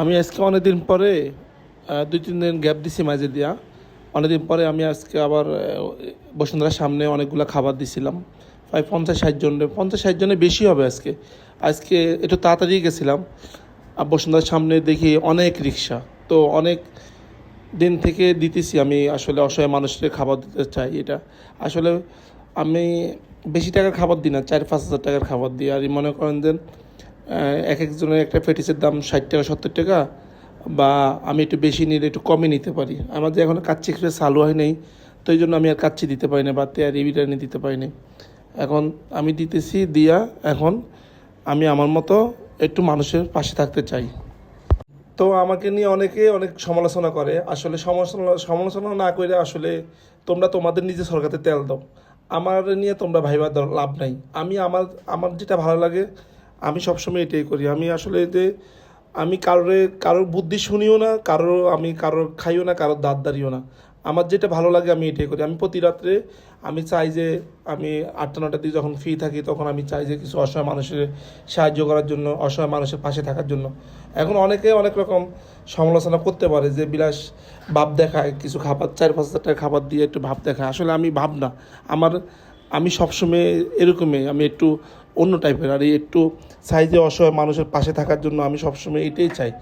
আমি আজকে অনেকদিন পরে দুই, তিন দিন গ্যাপ দিছি মাঝে দিয়া। অনেকদিন পরে আমি আজকে আবার বসুন্ধরার সামনে অনেকগুলো খাবার দিছিলাম। প্রায় পঞ্চাশ, ষাট জনের পঞ্চাশ, ষাট জনের বেশি হবে আজকে। আজকে একটু তাড়াতাড়ি গেছিলাম। আর বসুন্ধরার সামনে দেখি অনেক রিক্সা। তো অনেক দিন থেকে দিতেছি আমি আসলে অসহায় মানুষকে খাবার দিতে চাই এটা। আসলে আমি বেশি টাকার খাবার দিই না, চার, পাঁচ হাজার টাকার খাবার দিই। আর মনে করেন যে এক একজনের একটা ফেটিসের দাম ষাট টাকা, সত্তর টাকা, বা আমি একটু বেশি নিলে একটু কমে নিতে পারি। আমার যে এখন কাচ্চি এক্সপ্রেস চালু হয় নাই, তো এই জন্য আমি আর কাচ্চি দিতে পারি না, বা তেয়ারি বিরিয়ানি দিতে পারি না এখন আমি দিতেছি দিয়া, এখন আমি আমার মতো একটু মানুষের পাশে থাকতে চাই। তো আমাকে নিয়ে অনেকে অনেক সমালোচনা করে, আসলে সমালোচনা সমালোচনা না করে আসলে তোমরা তোমাদের নিজে সরকারে তেল দাও। আমার নিয়ে তোমরা ভাইবার লাভ নাই। আমি আমার আমার যেটা ভালো লাগে আমি সবসময় এটাই করি। আমি আসলে যে, আমি কারোরে, কারোর বুদ্ধি শুনিও না, কারোর, আমি কারোর খাইও না, কারোর দাঁত দাঁড়িও না। আমার যেটা ভালো লাগে আমি এটাই করি। আমি প্রতি রাত্রে আমি চাই যে, আমি আটটা নটার দিকে যখন ফ্রি থাকি তখন আমি চাই যে, কিছু অসহায় মানুষের সাহায্য করার জন্য, অসহায় মানুষের পাশে থাকার জন্য। এখন অনেকে অনেক রকম সমালোচনা করতে পারে যে, বিলাস ভাব দেখায়, কিছু খাবার, চার পাঁচ হাজার টাকা খাবার দিয়ে একটু ভাব দেখায়। আসলে আমি ভাব না। আমার, আমি সবসময় এরকমই। আমি একটু অন্য টাইপের আর এই একটু সাইজে অসহায় মানুষের পাশে থাকার জন্য আমি সবসময় এটাই চাই।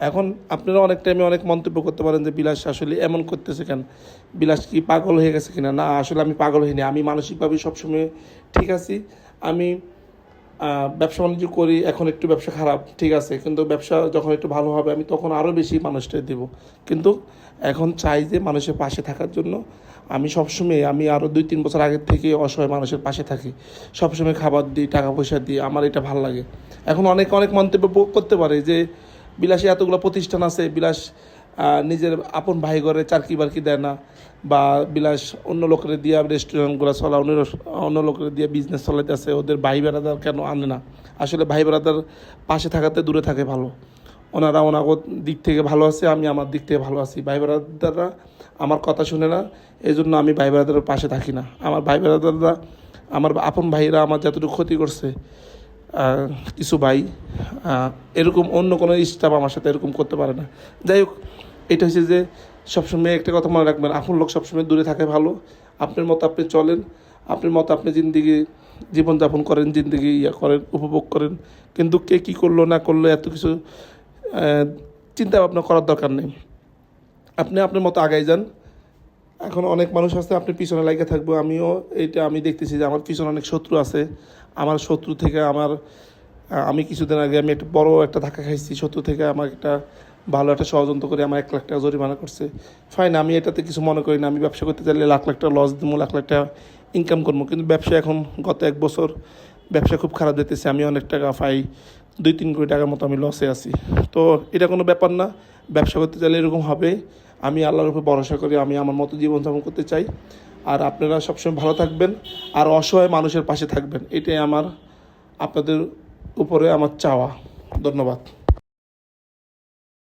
এখন আপনারা অনেক টাইমে অনেক মন্তব্য করতে পারেন যে, বিলাস, আসলে এমন করতেছে কেন? বিলাস কি পাগল হয়ে গেছে কিনা? না, আসলে আমি পাগল হইনি। আমি মানসিকভাবে সবসময় ঠিক আছি। আমি ব্যবসা বাণিজ্য করি, এখন একটু ব্যবসা খারাপ, ঠিক আছে। কিন্তু ব্যবসা যখন একটু ভালো হবে, আমি তখন আরও বেশি মানুষটা দেব। কিন্তু এখন চাই যে মানুষের পাশে থাকার জন্য আমি সবসময়, আমি আরও দুই, তিন বছর আগের থেকে অসহায় মানুষের পাশে থাকি। সবসময় খাবার দিই টাকা পয়সা দিই, আমার এটা ভালো লাগে। এখন অনেক অনেক মন্তব্য করতে পারে যে, বিলাসী এতগুলো প্রতিষ্ঠান আছে, বিলাস নিজের আপন ভাই ঘরে চারকি বারকি দেয় না, বা বিলাস অন্য লোকের দিয়া রেস্টুরেন্টগুলো চলা অন্য অন্য লোকের দিয়ে বিজনেস চলাইতেছে, ওদের ভাই বেড়াদার কেন আনে না? আসলে ভাই বেড়াদার পাশে থাকাতে দূরে থাকে ভালো। ওনারা ওনার দিক থেকে ভালো আছে, আমি আমার দিক থেকে ভালো আছি। ভাই বেড়াদাররা আমার কথা শুনে না এই জন্য আমি ভাই বেড়াদারের পাশে থাকি না। আমার ভাই বেড়াদাররা, আমার আপন ভাইরা আমার যতটুকু ক্ষতি করছে কিছু ভাই এরকম অন্য কোনো স্টাফ আমার সাথে এরকম করতে পারে না। যাই হোক, এটা হচ্ছে যে সবসময় একটা কথা মনে রাখবেন, আপন লোক সবসময় দূরে থাকে ভালো। আপনার মতো আপনি চলেন, আপনার মতো আপনি জিন্দিগি, জীবনযাপন করেন, জিন্দিগি ইয়া করেন, উপভোগ করেন। কিন্তু কে কী করল, না করল, এত কিছু চিন্তা ভাবনা করার দরকার নেই। আপনি আপনার মতো আগাই যান। এখন অনেক মানুষ আছে, আপনি পিছনে লাগে থাকব, আমিও এটা আমি দেখতেছি যে আমার পিছনে অনেক শত্রু আছে। আমার শত্রু থেকে আমার আমি কিছুদিন আগে আমি একটা বড় একটা ধাক্কা খাইছি, শত্রু থেকে আমার একটা ভালো একটা ষড়যন্ত্র করে আমার এক লাখ টাকা জরিমানা করছে। ফাইন আমি এটাতে কিছু মনে করি না, আমি ব্যবসা করতে চাইলে লাখ লাখ টাকা লস দিব লাখ লাখ টাকা ইনকাম করব কিন্তু ব্যবসা এখন গত এক বছর ব্যবসা খুব খারাপ যেতেছে আমি অনেক টাকা পাই, দুই তিন কোটি টাকার মতো আমি লসে আছি। তো এটা কোনো ব্যাপার না, ব্যবসা করতে চাইলে এরকম হবে। আমি আল্লাহর উপর ভরসা করি, আমি আমার মতো জীবনযাপন করতে চাই। আর আপনারা সবসময় ভালো থাকবেন আর অসহায় মানুষের পাশে থাকবেন। এটাই আমার আপনাদের উপরে আমার চাওয়া। ধন্যবাদ।